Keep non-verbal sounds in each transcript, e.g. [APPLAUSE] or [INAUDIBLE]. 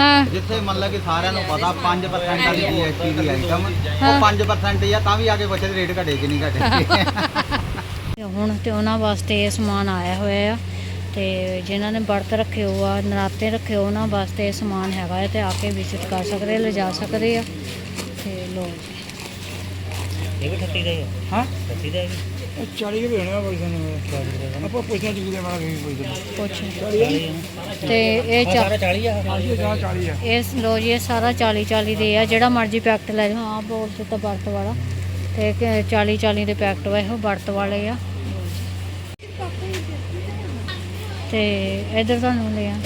ਹਾਂ। ਜਿੱਥੇ ਮਤਲਬ ਕਿ ਸਾਰਿਆਂ ਨੂੰ ਪਤਾ 5% ਵਾਲੀ ਜੀਐਸਟੀ ਦੀ ਹਾਂ। ਉਹ 5% ਹੀ ਆ ਤਾਂ ਵੀ ਆ ਕੇ ਪੁੱਛਦੇ ਰੇਟ ਘਟੇ ਕਿ ਨਹੀਂ ਘਟੇ। ਹੁਣ ਤੇ ਉਹਨਾਂ ਵਾਸਤੇ ਇਹ ਸਮਾਨ ਆਇਆ ਹੋਇਆ ਆ ਤੇ ਜਿਨ੍ਹਾਂ ਨੇ ਵਰਤ ਰੱਖੇ ਹੋ ਆ ਨਰਾਤੇ ਰੱਖੇ ਉਹਨਾਂ ਵਾਸਤੇ ਇਹ ਸਮਾਨ ਹੈਗਾ ਤੇ ਆ ਕੇ ਵਿਜ਼ਿਟ ਕਰ ਸਕਦੇ ਲਿਜਾ ਸਕਦੇ ਆ। ਤੇ ਲੋ ਇਹ ਵੀ 38 ਦਾ ਹੀ? ਹੈ ਹਾਂ 38 ਦਾ ਹੈ 40 ਕੇ ਵੇਣਾ ਪੈਸੇ ਨੇ ਆਪਾਂ ਪੁੱਛਣਾ ਚਾਹੀਦਾ ਮਾਰਾ ਵੀ ਪੁੱਛਦੇ ਕੁਛ ਤੇ ਇਹ ਚਾ ਸਾਰਾ 40 ਆ। ਆਜੀ ਜਾ 40 ਆ। ਇਸ ਲੋ ਜੀ ਇਹ ਸਾਰਾ 40 40 ਦੇ ਆ। ਜਿਹੜਾ ਮਰਜ਼ੀ ਪੈਕਟ ਲੈ ਜਾਓ। ਹਾਂ ਬੋਲ ਦਿੱਤਾ ਵਰਤ ਵਾਲਾ। ਤੇ 40 40 ਦੇ ਪੈਕਟ ਵਾ ਇਹੋ ਵਰਤ ਵਾਲੇ ਆ। ਤੇ ਇਧਰ ਤੁਹਾਨੂੰ ਲੈ ਆ।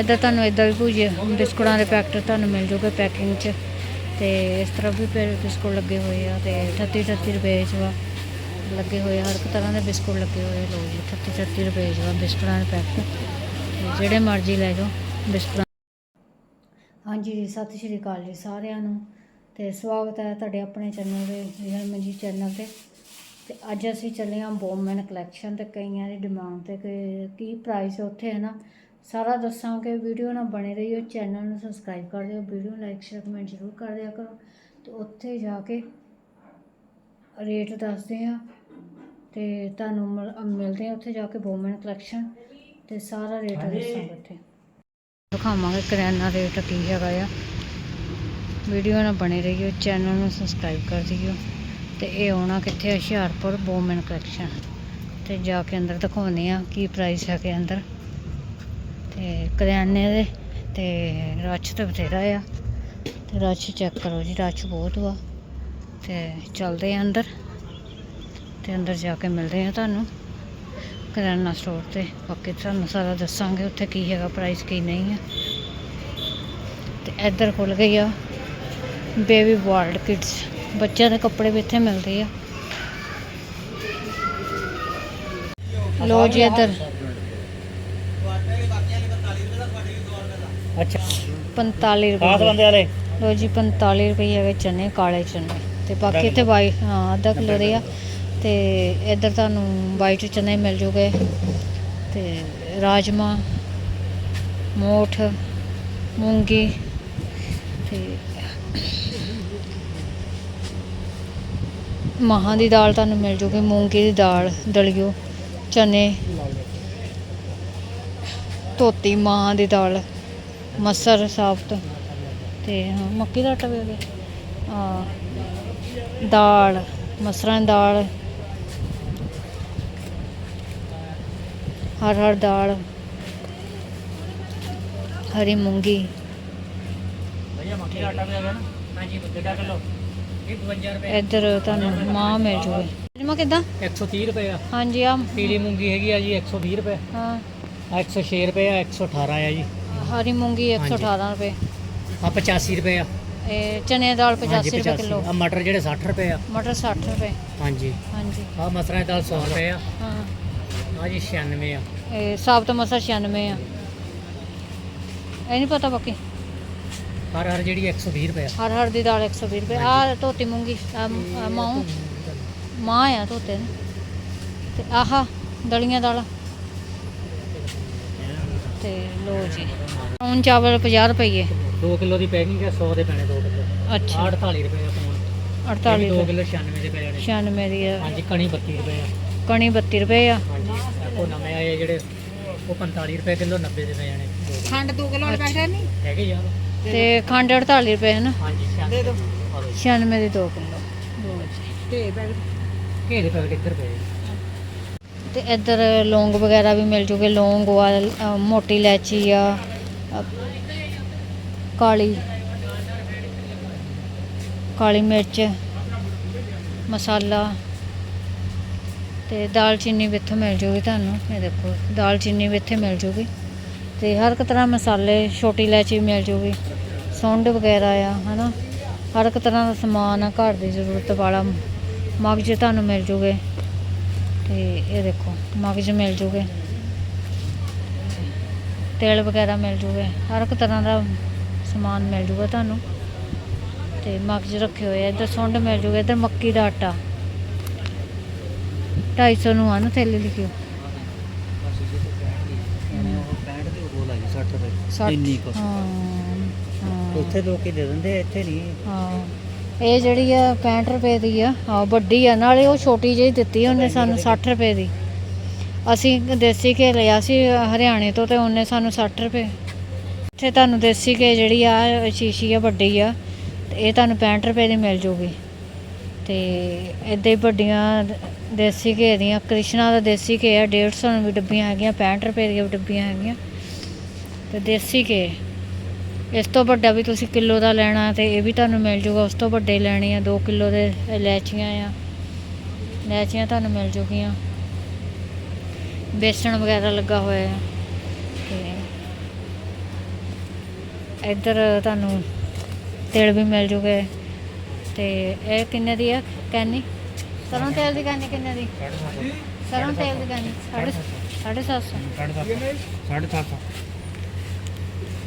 ਇਧਰ ਤੁਹਾਨੂੰ ਇਦਾਂ ਵੀ ਭੁਜੇ ਬਿਸਕੁਟਾਂ ਦੇ ਪੈਕਟ ਤੁਹਾਨੂੰ ਮਿਲ ਜੂਗੇ ਪੈਕਿੰਗ 'ਚ। ਤੇ ਇਸ ਤਰ੍ਹਾਂ ਵੀ ਫਿਰ ਬਿਸਕੁਟ ਲੱਗੇ ਹੋਏ ਆ ਤੇ 38 38 ਰੁਪਏ 'ਚ ਵਾ ਲੱਗੇ ਹੋਏ ਹਰ ਇੱਕ ਤਰ੍ਹਾਂ ਦੇ ਬਿਸਕੁਟ ਲੱਗੇ ਹੋਏ ਆ। ਲੋ ਜੀ 38 38 ਰੁਪਏ 'ਚ ਵਾ ਬਿਸਕੁਟਾਂ ਦੇ ਪੈਕਟ। ਜਿਹੜੇ ਮਰਜ਼ੀ ਲੈ ਜਾਓ ਬਿਸਕੁਟਾਂ। ਹਾਂਜੀ ਜੀ, ਸਤਿ ਸ਼੍ਰੀ ਅਕਾਲ ਜੀ ਸਾਰਿਆਂ ਨੂੰ। ਤੇ ਸਵਾਗਤ ਹੈ ਤੁਹਾਡੇ ਆਪਣੇ ਚੈਨਲ ਦੇ ਰਿਹਲ ਮਨਜੀਤ ਚੈਨਲ ਤੇ। ਤੇ ਅੱਜ ਅਸੀਂ ਚੱਲੇ ਹਾਂ ਬੋਮਨ ਕਲੈਕਸ਼ਨ ਤੇ ਕਈਆਂ ਦੀ ਡਿਮਾਂਡ ਤੇ ਕਿ ਕੀ ਪ੍ਰਾਈਸ ਉੱਥੇ, ਹੈ ਨਾ? ਸਾਰਾ ਦੱਸਾਂਗੇ ਵੀਡੀਓ ਨਾਲ ਬਣੇ ਰਹੀਓ ਚੈਨਲ ਨੂੰ ਸਬਸਕ੍ਰਾਈਬ ਕਰ ਦਿਓ ਵੀਡੀਓ ਲਾਈਕ ਸ਼ੇਅਰ ਕਮੈਂਟ ਜ਼ਰੂਰ ਕਰ ਦਿਆ ਕਰੋ। ਤੇ ਉੱਥੇ ਜਾ ਕੇ ਰੇਟ ਦੱਸਦੇ ਆ ਤੇ ਤੁਹਾਨੂੰ ਮਿਲ- ਮਿਲਦੇ ਆ ਉੱਥੇ ਜਾ ਕੇ ਬੋਮਨ ਕਲੈਕਸ਼ਨ ਤੇ ਸਾਰਾ ਰੇਟ ਦੱਸਾਂਗੇ ਉੱਥੇ। ਦਿਖਾਵਾਂਗੇ ਕਰਿਆਨਾ ਰੇਟ ਕੀ ਹੈਗਾ ਆ। ਵੀਡੀਓ ਨਾਲ ਬਣੇ ਰਹੀਓ ਚੈਨਲ ਨੂੰ ਸਬਸਕ੍ਰਾਈਬ ਕਰ ਦਿਓ। ਤੇ ਇਹ ਆਉਣਾ ਕਿੱਥੇ ਹੁਸ਼ਿਆਰਪੁਰ ਬੋਮਨ ਕਲੈਕਸ਼ਨ ਤੇ ਜਾ ਕੇ ਅੰਦਰ ਦਿਖਾਉਂਦੇ ਆ ਕੀ ਪ੍ਰਾਈਸ ਹੈਗੇ ਅੰਦਰ। ਤੇ ਕਰਿਆਨੇ ਦੇ ਤੇ ਰਸ਼ ਤਾਂ ਬਥੇਰਾ ਆ। ਤੇ ਰਸ਼ ਚੈੱਕ ਕਰੋ ਜੀ, ਰਸ਼ ਬਹੁਤ ਵਾ। ਤੇ ਚੱਲਦੇ ਆ ਅੰਦਰ। ਤੇ ਅੰਦਰ ਜਾ ਕੇ ਮਿਲਦੇ ਆ ਤੁਹਾਨੂੰ। ਕਰਿਆਨਾ ਸਟੋਰ ਤੇ। ਬਾਕੀ ਤੁਹਾਨੂੰ ਸਾਰਾ ਦੱਸਾਂਗੇ ਉੱਥੇ ਕੀ ਹੈਗਾ ਪ੍ਰਾਈਸ ਕੀ ਨਹੀਂ ਹੈ ਤੇ ਇੱਧਰ ਖੁੱਲ ਗਈ ਆ ਬੇਬੀ ਵਰਲਡ ਕਿਡਸ ਬੱਚਿਆਂ ਦੇ ਕੱਪੜੇ ਵੀ ਇੱਥੇ ਮਿਲਦੇ ਆ। ਲੋ ਜੀ ਇੱਧਰ। ਅੱਛਾ। 45 ਖਾਸ ਰੁਪਏ ਬੰਦੇ ਵਾਲੇ? ਲੋ ਜੀ 45 ਰੁਪਏ ਹੈਗੇ ਚਨੇ ਕਾਲੇ ਚਨੇ। ਤੇ ਬਾਕੀ ਇੱਥੇ ਵਾਈ ਹਾਂ ਅੱਧਾ ਕਿਲੋ ਦੇ ਆ। ਤੇ ਇੱਧਰ ਤੁਹਾਨੂੰ ਵਾਈਟ ਚਨੇ ਮਿਲ ਜੂਗੇ। ਤੇ ਰਾਜਮਾ ਮੋਠ ਮੂੰਗੀ ਤੇ ਮਹਾਂ ਦੀ ਦਾਲ ਤੁਹਾਨੂੰ ਮਿਲ ਜੂਗੀ ਮੂੰਗੀ ਦੀ ਦਾਲ ਦਲੀਓ ਚਨੇ ਧੋਤੀ ਮਾਂ ਦੀ ਦਾਲ। ਮਸਰ ਸਾਬਤ ਤੇ। ਹਾਂ ਮੱਕੀ ਦਾ ਆਟਾ ਵੀ ਹੋ ਗਿਆ। ਆ ਦਾਲ ਮਸਰਾਂ ਦੀ ਦਾਲ। ਹਰ ਹਰ ਦਾਲ। ਹਰੀ ਮੂੰਗੀ। ਭਈਆ ਮੱਕੀ ਦਾ ਆਟਾ ਵੀ ਆ ਗਿਆ ਨਾ। ਹਾਂਜੀ ਕਿੱਡਾ ਕਿਲੋ ਇਹ 52 ਰੁਪਏ। ਇੱਧਰ ਤੁਹਾਨੂੰ ਮਾਂ ਮਿਲ ਜੂਗੇ। ਰਾਜਮਾ ਕਿਦਾਂ? 130 ਰੁਪਏ ਆ। ਹਾਂਜੀ ਆ। ਪੀਲੀ ਮੂੰਗੀ ਹੈਗੀ ਆ ਜੀ 120 ਰੁਪਏ। ਹਾਂ। ਆ 106 ਰੁਪਏ ਆ 118 ਆ ਜੀ। ਹਰੀ ਮੂੰਗੀ 118 ਰੁਪਏ। ਆ 85 ਰੁਪਏ ਆ। ਇਹ ਚਨੇ ਦੀ ਦਾਲ 85 ਹਾਂਜੀ, ਰੁਪਏ ਕਿਲੋ। ਆ ਮਟਰ ਜਿਹੜੇ 60 ਰੁਪਏ ਆ। ਮਟਰ 60 ਰੁਪਏ। ਹਾਂਜੀ। ਹਾਂਜੀ। ਆ ਮਸਰਾਂ ਦੀ ਦਾਲ 100 ਰੁਪਏ ਆ। ਹਾਂ। ਆ ਜੀ 96 ਆ। ਇਹ ਸਾਬਤ ਮਸਰ 96 ਆ। ਇਹ ਨਹੀਂ ਪਤਾ ਬਾਕੀ। ਹਰ ਹਰ ਜਿਹੜੀ 120 ਰੁਪਏ ਆ। ਹਰ ਹਰ ਦੀ ਦਾਲ 120 ਰੁਪਏ। ਆ ਧੋਤੀ ਮੂੰਗੀ ਮਾਂ ਮਾਂ ਆ ਧੋਤੇ ਤੇ ਆਹ ਦਲੀਆਂ ਦਾਲ। ਤੇ ਲੋ ਜੀ। ਹੁਣ ਚਾਵਲ 50 ਰੁਪਏ। 2 ਕਿਲੋ ਦੀ ਪੈਕਿੰਗ ਹੈ 100 ਦੇ ਪੈਣੇ 2 ਕਿਲੋ? ਅੱਛਾ। 48 ਰੁਪਏ ਆ ਪੌਣ 48 2 ਰੁਪਏ। ਕਿਲੋ 96 ਦੇ ਪੈ ਜਾਣੇ। 96 ਦੀ ਆ। ਹਾਂਜੀ ਕਣੀ 32 ਰੁਪਏ ਆ। ਕਣੀ 32 ਰੁਪਏ ਆ। ਹਾਂਜੀ ਉਹ ਨਵੇਂ ਆਏ ਜਿਹੜੇ ਉਹ 45 ਰੁਪਏ ਕਿਲੋ 90 ਦੇ ਪੈ ਜਾਣੇ। ਦੋ। ਖੰਡ 2 ਕਿਲੋ ਵਾਲਾ ਪੈਕਟ ਨਹੀਂ? ਹੈਗੇ ਯਾਰ। ਤੇ ਖੰਡ 48 ਰੁਪਏ ਹੈ ਨਾ? ਹਾਂਜੀ ਦੇ ਦੋ 96 ਦੀ 2 ਕਿਲੋ। ਲਓ ਜੀ। ਤੇ ਪੈਕਟ ਘੇ ਦੇ ਪੈਕਟ ਇੱਧਰ ਪਏ। ਤੇ ਇੱਧਰ ਲੌਂਗ ਵਗੈਰਾ ਵੀ ਮਿਲ ਜੂਗੇ ਲੌਂਗ ਵਾ ਅ, ਮੋਟੀ ਇਲਾਇਚੀ ਆ ਅ, ਕਾਲੀ ਕਾਲੀ ਮਿਰਚ ਮਸਾਲਾ ਤੇ ਦਾਲਚੀਨੀ ਵੀ ਇੱਥੋਂ ਮਿਲ ਜੂਗੀ ਤੁਹਾਨੂੰ ਇਹ ਦੇਖੋ ਦਾਲਚੀਨੀ ਵੀ ਇੱਥੇ ਮਿਲ ਜੂਗੀ ਤੇ ਹਰ ਇੱਕ ਤਰ੍ਹਾਂ ਮਸਾਲੇ ਛੋਟੀ ਇਲਾਇਚੀ ਮਿਲ ਜੂਗੀ ਸੁੰਡ ਵਗੈਰਾ ਆ ਹਨਾ? ਹਰ ਇੱਕ ਤਰ੍ਹਾਂ ਦਾ ਸਮਾਨ ਆ ਘਰ ਦੀ ਜ਼ਰੂਰਤ ਵਾਲਾ ਮਗਜ ਤੁਹਾਨੂੰ ਮਿਲ ਜੂਗੇ। ਤੇ ਇਹ ਦੇਖੋ ਮਗਜ ਮਿਲ ਜੂਗੇ। ਤੇਲ ਵਗੈਰਾ ਮਿਲ ਜੂਗੇ। ਹਰ ਇੱਕ ਤਰ੍ਹਾਂ ਦਾ ਸਮਾਨ ਮਿਲ ਜੂਗਾ ਤੁਹਾਨੂੰ। ਤੇ ਮਗਜ ਰੱਖੇ ਹੋਏ ਆ। ਇੱਧਰ ਸੁੰਡ ਮਿਲ ਜੂਗਾ ਇੱਧਰ ਮੱਕੀ ਦਾ ਆਟਾ। 250 ਨੂੰ ਆ ਨਾ ਥੈਲੇ ਲਿਖਿਓ ਉਹ 65 ਦੇ ਉਹ ਬੋਲ ਆ ਜੀ 60 ਰੁਪਏ। ਸੱਠ। ਇੰਨੀ ਕੁ ਹਾਂ ਹਾਂ। ਉੱਥੇ ਲੋਕ ਦੇ ਦਿੰਦੇ ਇੱਥੇ ਨਹੀਂ। ਹਾਂ। ਇਹ ਜਿਹੜੀ ਆ 65 ਰੁਪਏ ਦੀ ਆ ਹਾਂ ਵੱਡੀ ਆ, ਨਾਲੇ ਉਹ ਛੋਟੀ ਜਿਹੀ ਦਿੱਤੀ ਉਹਨੇ ਸਾਨੂੰ 60 ਰੁਪਏ ਦੀ। ਅਸੀਂ ਦੇਸੀ ਘੇ ਲਿਆ ਸੀ ਹਰਿਆਣੇ ਤੋਂ ਤੇ ਉਹਨੇ ਸਾਨੂੰ 60 ਰੁਪਏ। ਇੱਥੇ ਤੁਹਾਨੂੰ ਦੇਸੀ ਘੇ ਜਿਹੜੀ ਆ ਸ਼ੀਸ਼ੀ ਆ, ਵੱਡੀ ਆ, ਤੇ ਇਹ ਤੁਹਾਨੂੰ 65 ਰੁਪਏ ਦੀ ਮਿਲ ਜੂਗੀ। ਤੇ ਇੱਦਾਂ ਹੀ ਵੱਡੀਆਂ ਦੇਸੀ ਘੇ ਦੀਆਂ, ਕ੍ਰਿਸ਼ਨਾ ਦਾ ਦੇਸੀ ਘੇ ਆ 150 ਨੂੰ ਵੀ ਡੱਬੀਆਂ ਹੈਗੀਆਂ 65 ਰੁਪਏ ਦੀਆਂ ਵੀ ਡੱਬੀਆਂ ਹੈਗੀਆਂ। ਤੇ ਦੇਸੀ ਘੇ ਇਸ ਤੋਂ ਵੱਡਾ ਵੀ ਤੁਸੀਂ ਕਿਲੋ ਦਾ ਲੈਣਾ ਤੇ ਇਹ ਵੀ ਤੁਹਾਨੂੰ ਮਿਲ ਜੂਗਾ ਉਸ ਤੋਂ ਵੱਡੇ ਲੈਣੇ ਆ 2 ਕਿਲੋ ਦੇ ਇਲਾਇਚੀਆਂ ਆ। ਇਲਾਇਚੀਆਂ ਤੁਹਾਨੂੰ ਮਿਲ ਜੂਗੀਆਂ। ਬੇਸਣ ਵਗੈਰਾ ਲੱਗਾ ਹੋਇਆ ਆ। ਤੇ ਇੱਧਰ ਤੁਹਾਨੂੰ ਤੇਲ ਵੀ ਮਿਲ ਜੂਗੇ। ਤੇ ਇਹ ਕਿੰਨੇ ਦੀ ਆ ਕੈਨੀ? ਸਰੋਂ ਤੇਲ ਦੀ ਕੈਨੀ ਕਿੰਨੇ ਦੀ? ਸਰੋਂ ਤੇਲ ਦੀ ਕੈਨੀ ਸਾਢੇ ਸਾਢੇ ਸੱਤ ਸੌ। ਸਾਢੇ 700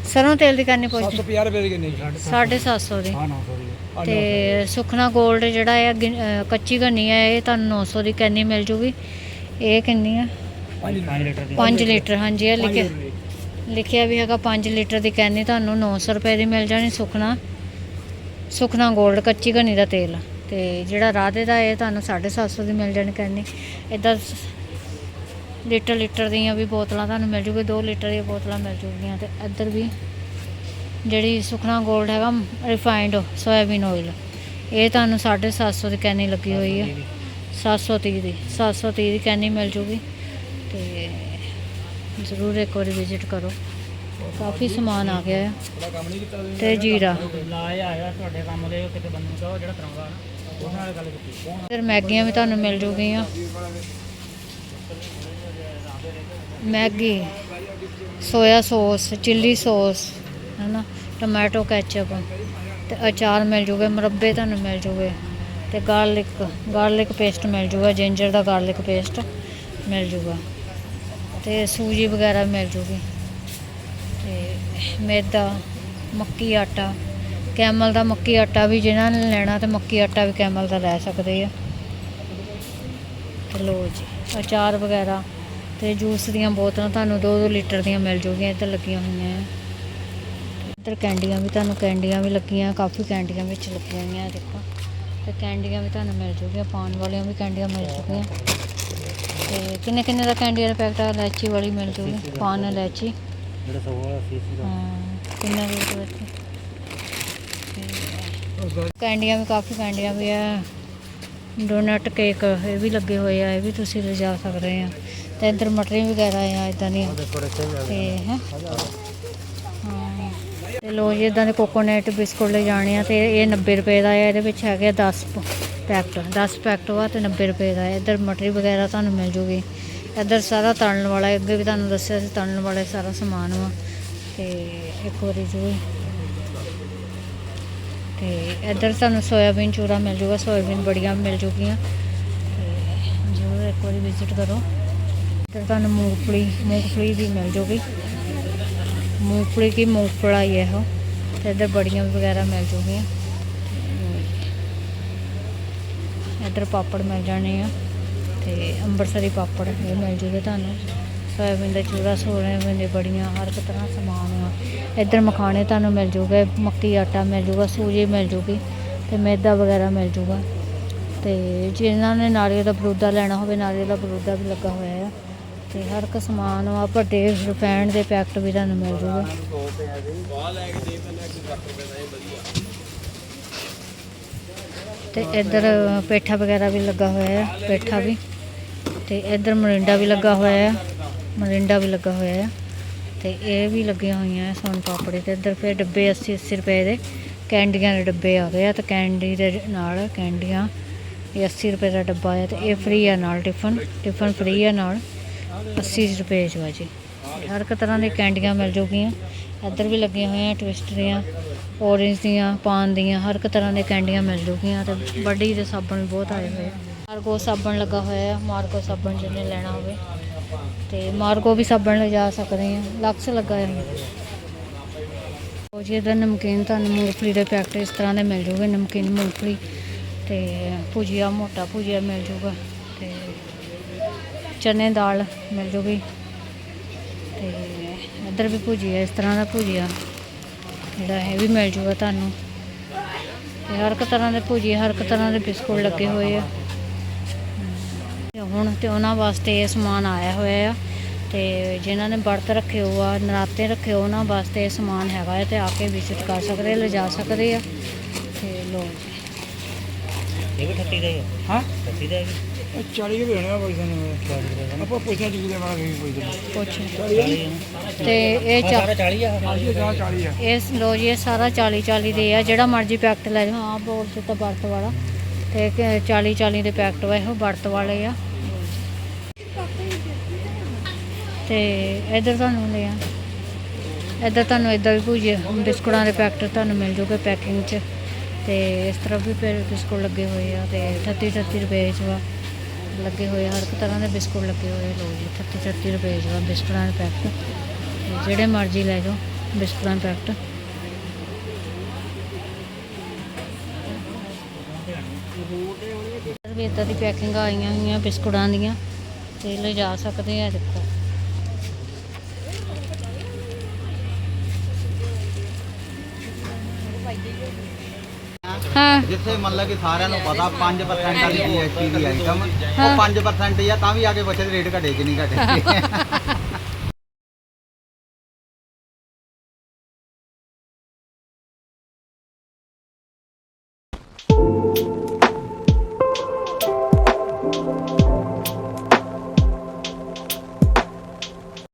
ਸਰੋਂ ਤੇਲ ਦੀ ਕੈਨੀ ਪੁੱਛ 750 ਰੁਪਏ ਦੀ ਕਿੰਨੀ ਸਾਢੇ ਸੱਤ ਸੌ ਦੀ। ਹਾਂ 900 ਦੀ ਤੇ ਸੁਖਨਾ 골ਡ ਜਿਹੜਾ ਹੈ ਅਹ ਕੱਚੀ ਗੰਨੀ ਹੈ ਇਹ ਤੁਹਾਨੂੰ 900 ਦੀ ਕੈਨੀ ਮਿਲ ਜੂਗੀ? ਇਹ ਕਿੰਨੀ ਆ? 5 ਲੀਟਰ ਦੀ। 5 ਲੀਟਰ ਹਾਂਜੀ ਇਹ ਲਿਖਿਆ ਲਿਖਿਆ ਵੀ ਹੈਗਾ 5 ਲੀਟਰ ਦੀ ਕੈਨੀ ਤੁਹਾਨੂੰ 900 ਰੁਪਏ ਦੀ ਮਿਲ ਜਾਣੀ ਸੁਖਨਾ। ਸੁਖਨਾ 골ਡ ਕੱਚੀ ਗੰਨੀ ਦਾ ਤੇਲ ਤੇ ਜਿਹੜਾ ਰਾਧੇ ਦਾ ਇਹ ਤੁਹਾਨੂੰ 750 ਦੀ ਮਿਲ ਜਾਣੀ ਕੈਨੀ। ਇਦਾਂ ਲੀਟਰ ਲੀਟਰ ਦੀਆਂ ਵੀ ਬੋਤਲਾਂ ਤੁਹਾਨੂੰ ਮਿਲ ਜੂਗੀ 2 ਲੀਟਰ ਦੀਆਂ ਬੋਤਲਾਂ ਮਿਲ ਜੂਗੀਆਂ ਤੇ ਇੱਧਰ ਵੀ ਜਿਹੜੀ ਸੁਖਨਾ 골ਡ ਹੈਗਾ ਰਿਫਾਈਨਡ ਸੋਇਆਬੀਨ ਆਇਲ ਇਹ ਤੁਹਾਨੂੰ 750 ਦੀ ਕੈਨੀ ਲੱਗੀ ਹੋਈ ਹੈ 730 ਦੀ 730 ਦੀ ਕੈਨੀ ਮਿਲ ਜੂਗੀ। ਤੇ ਜ਼ਰੂਰ ਇੱਕ ਵਾਰੀ ਵਿਜ਼ਿਟ ਕਰੋ। ਕਾਫੀ ਸਮਾਨ ਆ ਗਿਆ ਹੈ ਤੇ ਜੀਰਾ। ਲਾਇਆ ਆਇਆ ਤੁਹਾਡੇ ਕੰਮ ਦੇ ਕਿਤੇ ਬੰਦੇ ਨੂੰ ਕਹੋ ਜਿਹੜਾ ਕਰਾਉਂਦਾ ਨਾ ਉਹਨਾਂ ਨਾਲ ਗੱਲ ਕੀਤੀ। ਫਿਰ ਮੈਗੀਆਂ ਵੀ ਤੁਹਾਨੂੰ ਮਿਲ ਜੂਗੀਆਂ। Maggi, soya sauce, chilli sauce, ਹੈਨਾ, ਟੋਮੈਟੋ ਕੈਚਅਪ ਤੇ ਅਚਾਰ ਮਿਲ ਜੂਗੇ, ਮੁਰੱਬੇ ਤੁਹਾਨੂੰ ਮਿਲ ਜੂਗੇ ਤੇ ਗਾਰਲਿਕ ਗਾਰਲਿਕ ਪੇਸਟ ਮਿਲ ਜੂਗਾ, ਜਿੰਜਰ ਦਾ ਗਾਰਲਿਕ ਪੇਸਟ ਮਿਲ ਜੂਗਾ ਤੇ ਸੂਜੀ ਵਗੈਰਾ ਮਿਲ ਜੂਗੀ ਤੇ ਮੈਦਾ, ਮੱਕੀ ਆਟਾ, ਕੈਮਲ ਦਾ ਮੱਕੀ ਆਟਾ ਵੀ ਜਿਹਨਾਂ ਨੇ ਲੈਣਾ ਤੇ ਮੱਕੀ ਆਟਾ ਵੀ ਕੈਮਲ ਦਾ ਲੈ ਸਕਦੇ ਆ। ਤੇ ਲੋ ਜੀ, ਅਚਾਰ ਵਗੈਰਾ ਤੇ ਜੂਸ ਦੀਆਂ ਬੋਤਲਾਂ ਤੁਹਾਨੂੰ 2-2 ਲੀਟਰ ਦੀਆਂ ਮਿਲ ਜੂਗੀਆਂ ਇੱਧਰ ਲੱਗੀਆਂ ਹੋਈਆਂ ਆ। ਇੱਧਰ ਕੈਂਡੀਆਂ ਵੀ ਤੁਹਾਨੂੰ ਕੈਂਡੀਆਂ ਵੀ ਲੱਗੀਆਂ ਕਾਫੀ ਕੈਂਡੀਆਂ ਵਿੱਚ ਲੱਗੀਆਂ ਹੋਈਆਂ ਦੇਖੋ। ਤੇ ਕੈਂਡੀਆਂ ਵੀ ਤੁਹਾਨੂੰ ਮਿਲ ਜੂਗੀਆਂ ਪਾਉਣ ਵਾਲੀਆਂ ਵੀ ਕੈਂਡੀਆਂ ਮਿਲ ਜੂਗੀਆਂ। ਤੇ ਕਿੰਨੇ ਕਿੰਨੇ ਦਾ ਕੈਂਡੀਆਂ ਦਾ ਪੈਕਟ ਆ? ਇਲਾਇਚੀ ਵਾਲੀ ਮਿਲ ਜੂਗੀ ਪਾਨ ਇਲਾਇਚੀ। ਜਿਹੜਾ ਸੌ ਵਾਲਾ ਸੀ ਸੀ ਹਾਂ ਕਿੰਨਾ ਰੇਟ ਵਿੱਚ ਕੈਂਡੀਆਂ ਵੀ ਕਾਫੀ ਕੈਂਡੀਆਂ ਵੀ ਆ। ਡੋਨਟ ਕੇਕ ਇਹ ਵੀ ਲੱਗੇ ਹੋਏ ਆ ਇਹ ਵੀ ਤੁਸੀਂ ਲਿਜਾ ਸਕਦੇ ਆ। ਤੇ ਇੱਧਰ ਮਟਰੀ ਵਗੈਰਾ ਆ ਇਦਾਂ ਦੀਆਂ। ਸੇ ਤੇ ਹੈ। ਤੇ ਲੋ ਜੀ ਇਦਾਂ ਦੇ ਕੋਕੋਨਟ ਬਿਸਕੁਟ ਲੈ ਜਾਣੇ ਆ ਤੇ ਇਹ 90 ਰੁਪਏ ਦਾ ਹੈ ਇਹਦੇ ਵਿੱਚ ਹੈਗੇ 10 ਪ- ਪੈਕਟ 10 ਪੈਕਟ ਵਾ ਤੇ 90 ਰੁਪਏ ਦਾ ਇੱਧਰ ਮਟਰੀ ਵਗੈਰਾ ਤੁਹਾਨੂੰ ਮਿਲ ਜੂਗੀ। ਇੱਧਰ ਸਾਰਾ ਤਲਣ ਵਾਲਾ ਅੱਗੇ ਵੀ ਤੁਹਾਨੂੰ ਦੱਸਿਆ ਸੀ ਤਲਣ ਵਾਲੇ ਸਾਰਾ ਸਮਾਨ ਵਾ। ਤੇ ਇੱਕ ਵਾਰੀ ਜੂ ਤੇ ਇੱਧਰ ਤੁਹਾਨੂੰ ਸੋਇਆਬੀਨ ਚੂਰਾ ਮਿਲ ਜੂਗਾ ਸੋਇਆਬੀਨ ਬੜੀਆਂ ਮਿਲ ਜੂਗੀਆਂ। ਤੇ ਜ਼ਰੂਰ ਇੱਕ ਵਾਰੀ ਵਿਜ਼ਿਟ ਕਰੋ। ਇੱਧਰ ਤੁਹਾਨੂੰ ਮੂੰਗਫਲੀ ਮੂੰਗਫਲੀ ਵੀ ਮਿਲ ਜੂਗੀ। ਮੂੰਗਫਲੀ ਕੀ ਮੂੰਗਫਲਾ ਹੀ ਹੈ ਉਹ। ਤੇ ਇੱਧਰ ਬੜੀਆਂ ਵਗੈਰਾ ਮਿਲ ਜੂਗੀਆਂ। ਇੱਧਰ ਪਾਪੜ ਮਿਲ ਜਾਣੇ ਆ। ਤੇ ਅੰਬਰਸਰੀ ਪਾਪੜ ਇਹ ਮਿਲ ਜੂਗੇ ਤੁਹਾਨੂੰ। ਸੋਇਆਬੀਨ ਦਾ ਚੂਰਾ, ਸੋਇਆਬੀਨ ਦੇ ਬੜੀਆਂ, ਹਰ ਇੱਕ ਤਰ੍ਹਾਂ ਸਮਾਨ ਆ। ਇੱਧਰ ਮਖਾਣੇ ਤੁਹਾਨੂੰ ਮਿਲ ਜੂਗੇ, ਮੱਕੀ ਆਟਾ ਮਿਲ ਜੂਗਾ, ਸੂਜੀ ਮਿਲ ਜੂਗੀ, ਤੇ ਮੈਦਾ ਵਗੈਰਾ ਮਿਲ ਜੂਗਾ। ਤੇ ਜਿਨ੍ਹਾਂ ਨੇ ਨਾਰੀਅਲ ਦਾ ਬਰੂਦਾ ਲੈਣਾ ਹੋਵੇ, ਨਾਰੀਅਲ ਦਾ ਬਰੂਦਾ ਵੀ ਲੱਗਾ ਹੋਇਆ ਤੇ ਹਰ ਇੱਕ ਸਮਾਨ ਆ, ਵੱਡੇ ਰਿਫਾਈਨਡ ਦੇ ਪੈਕਟ ਵੀ ਤੁਹਾਨੂੰ ਮਿਲ ਜੂਗਾ। ਤੇ ਇੱਧਰ ਪੇਠਾ ਵਗੈਰਾ ਵੀ ਲੱਗਾ ਹੋਇਆ ਹੈ ਪੇਠਾ ਵੀ। ਤੇ ਇੱਧਰ ਮਰਿੰਡਾ ਵੀ ਲੱਗਾ ਹੋਇਆ ਹੈ ਮਰਿੰਡਾ ਵੀ ਲੱਗਾ ਹੋਇਆ ਹੈ ਤੇ ਇਹ ਵੀ ਲੱਗੀਆਂ ਹੋਈਆਂ ਸੋਨ ਪਾਪੜੀ ਤੇ, ਇੱਧਰ ਫਿਰ ਡੱਬੇ 80 80 ਰੁਪਏ ਦੇ, ਕੈਂਡੀਆਂ ਦੇ ਡੱਬੇ ਆ ਗਏ ਆ ਤੇ ਕੈਂਡੀ ਦੇ ਨਾਲ ਕੈਂਡੀਆਂ, ਇਹ 80 ਰੁਪਏ ਦਾ ਡੱਬਾ ਆ ਤੇ ਇਹ ਫ੍ਰੀ ਆ ਨਾਲ ਟਿਫਨ ਟਿਫਨ ਫ੍ਰੀ ਆ ਨਾਲ। 80 ਰੁਪਏ ਚ ਵਾ ਜੀ। ਹਰ ਇੱਕ ਤਰ੍ਹਾਂ ਦੀ ਕੈਂਡੀਆਂ ਮਿਲ ਜੂਗੀਆਂ। ਇੱਧਰ ਵੀ ਲੱਗੀਆਂ ਹੋਈਆਂ, ਟਵਿਸਟ ਦੀਆਂ, ਔਰੇਂਜ ਦੀਆਂ, ਪਾਨ ਦੀਆਂ, ਹਰ ਇੱਕ ਤਰ੍ਹਾਂ ਦੀਆਂ ਕੈਂਡੀਆਂ ਮਿਲ ਜੂਗੀਆਂ ਤੇ ਵੱਡੀ ਦੇ ਸਾਬਣ ਬਹੁਤ ਆਏ ਹੋਏ। ਆ ਮਾਰਗੋ ਸਾਬਣ ਲੱਗਾ ਹੋਇਆ ਹੈ, ਮਾਰਗੋ ਸਾਬਣ ਜਿਹਨੇ ਲੈਣਾ ਹੋਵੇ। ਤੇ ਮਾਰਗੋ ਵੀ ਸਾਬਣ ਲਿਜਾ ਸਕਦੇ ਆ ਲਕਸ ਲੱਗਾ ਹੈ। ਉਹ ਜੀ ਇਹਦਾ ਨਮਕੀਨ ਤੁਹਾਨੂੰ ਮੂੰਗਫਲੀ ਦੇ ਪੈਕਟ ਇਸ ਤਰ੍ਹਾਂ ਦੇ ਮਿਲ ਜੂਗੇ, ਨਮਕੀਨ ਮੂੰਗਫਲੀ ਤੇ ਭੁਜੀਆ, ਮੋਟਾ ਭੁਜੀਆ ਮਿਲ ਜੂਗਾ। ਤੇ ਚਨੇ ਦਾਲ ਮਿਲ ਜੂਗੀ। ਤੇ ਇੱਧਰ ਵੀ ਭੁਜੀਆ ਇਸ ਤਰ੍ਹਾਂ ਦਾ ਭੁਜੀਆ ਜਿਹੜਾ ਇਹ ਵੀ ਮਿਲ ਜੂਗਾ ਤੁਹਾਨੂੰ। ਤੇ ਹਰ ਇੱਕ ਤਰ੍ਹਾਂ ਦੇ ਭੁਜੀਆ ਹਰ ਇੱਕ ਤਰ੍ਹਾਂ ਦੇ ਬਿਸਕੁਟ ਲੱਗੇ ਹੋਏ ਆ। ਤੇ ਹੁਣ ਤੇ ਉਹਨਾਂ ਵਾਸਤੇ ਇਹ ਸਮਾਨ ਆਇਆ ਹੋਇਆ ਆ। ਤੇ ਜਿਨ੍ਹਾਂ ਨੇ ਵਰਤ ਰੱਖੇ ਹੋ ਆ ਨਰਾਤੇ ਰੱਖੇ ਹੋ ਉਹਨਾਂ ਵਾਸਤੇ ਇਹ ਸਮਾਨ ਹੈਗਾ ਹੈ ਤੇ ਆ ਕੇ ਵਿਜ਼ਿਟ ਕਰ ਸਕਦੇ ਆ ਲਿਜਾ ਸਕਦੇ ਆ। ਤੇ ਲੋ ਜੀ। ਇਹ ਵੀ 38 ਦਾ ਹੀ ਹੈ ਹਾਂ? 38 ਦਾ ਹੈ 40 ਵੀ ਹੋਣਾ ਪੈਸੇ ਨੇ ਆਪਾਂ ਪੁੱਛਣਾ ਜੀ ਕਿਤੇ ਮਾਰਾ ਕੀ ਪੈਸੇ ਕੁਛ 40 ਹੈ ਨਾ ਤੇ ਇਹ ਆਹ ਚਾ ਸਾਰਾ 40 ਆ। ਇਹ ਜਾ 40 ਆ। ਇਸ ਲੋ ਜੀ ਇਹ ਸਾਰਾ 40 40 ਦੇ ਆ। ਜਿਹੜਾ ਮਰਜ਼ੀ ਪੈਕਟ ਲੈ ਜਾਓ। ਆਹ ਬੋਰਡ ਤੇ ਤਾਂ ਵਰਤ ਵਾਲਾ। ਤੇ 40 40 ਦੇ ਪੈਕਟ ਵਾ ਇਹੋ ਵਰਤ ਵਾਲੇ ਆ। ਤੇ ਇਧਰ ਤੁਹਾਨੂੰ ਲਿਆ ਇਧਰ ਤੁਹਾਨੂੰ ਇਦਾਂ ਵੀ ਭੁਜੇ ਬਿਸਕੁਟਾਂ ਦੇ ਪੈਕਟ ਤੁਹਾਨੂੰ ਮਿਲ ਜੂਗੇ ਪੈਕਿੰਗ 'ਚ। ਤੇ ਇਸ ਤਰ੍ਹਾਂ ਵੀ ਫਿਰ ਬਿਸਕੁਟ ਲੱਗੇ ਹੋਏ ਆ ਤੇ 38 38 ਰੁਪਏ 'ਚ ਵਾ। ਲੱਗੇ ਹੋਏ ਹਰ ਇੱਕ ਤਰ੍ਹਾਂ ਦੇ ਬਿਸਕੁਟ ਲੱਗੇ ਹੋਏ ਲੋ ਜੀ 38 38 ਰੁਪਏ 'ਚ ਬਿਸਕੁਟਾਂ ਦੇ ਪੈਕਟ। ਜਿਹੜੇ ਮਰਜ਼ੀ ਲੈ ਜਾਓ, ਬਿਸਕੁਟਾਂ ਦੇ ਪੈਕਟ। ਵੀ ਇੱਦਾਂ ਦੀ ਪੈਕਿੰਗ ਆਈਆਂ ਹੋਈਆਂ ਬਿਸਕੁਟਾਂ ਦੀਆਂ, ਤੇ ਲਿਜਾ ਸਕਦੇ ਆ ਦੇਖੋ। ਹਾਂ। ਜਿੱਥੇ ਮੰਨ ਲਾ ਕਿ ਸਾਰਿਆਂ ਨੂੰ ਪਤਾ 5% ਵਾਲੀ GST ਦੀ ਆਈਟਮ। ਉਹ 5% ਹੀ ਆ ਤਾਂ ਵੀ ਆ ਕੇ ਬੱਚੇ ਦੇ ਰੇਟ ਘਟੇ ਕਿ ਨਹੀਂ ਘਟੇ। [LAUGHS]